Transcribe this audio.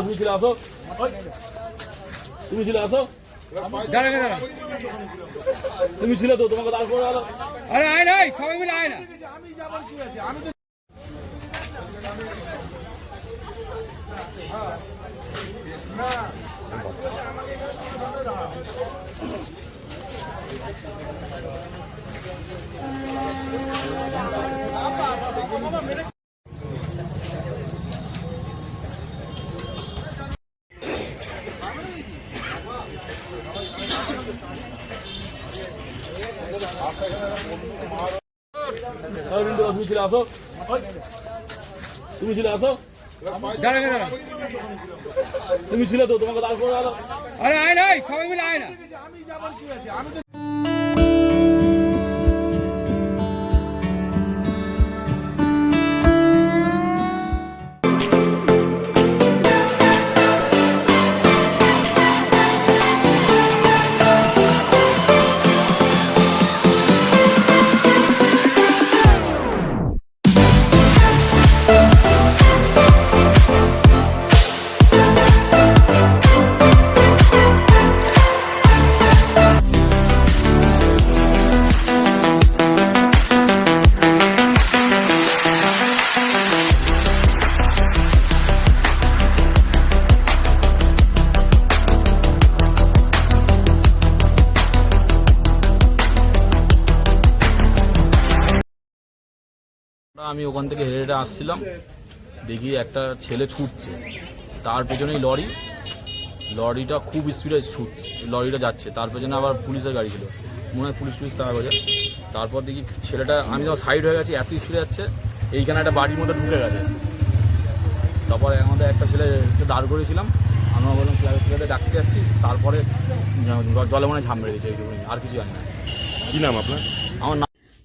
তুমি ছিল আসো তুমি ছিলে আসো তুমি ছিল তো তোমাকে দাঁড় করে আরে, আয় না সবাই মিলে আয় না। ওই তুমি ছিলে আসো তুমি ছিলে আসো তুমি ছিলে তো তোমাকে আরে আয় নাই সবাই মিলে আয় না। আমি ওখান থেকে হেঁটে হেঁটে আসছিলাম। দেখি একটা ছেলে ছুটছে। তার পেছনেই লরি। লরিটা খুব স্পিডে ছুটছে। লরিটা যাচ্ছে। তার পেছনে আবার পুলিশের গাড়ি ছিল। মনে হয় পুলিশ টুলিশ তারা বাজে তারপর দেখি ছেলেটা আমি যখন সাইড হয়ে গেছি এত স্পিডে যাচ্ছে। এইখানে একটা বাড়ির মধ্যে ঢুকে গেছে। তারপরে আমাদের একটা ছেলে একটু দাঁড় করেছিলাম আমরা বললাম ক্লাবের ছেলেদের ডাকতে যাচ্ছি তারপরে জলে মনে হয় ঝাম মেরেছে এইটুকুনি আর কিছু জানি না। কি নাম আপনার? আমার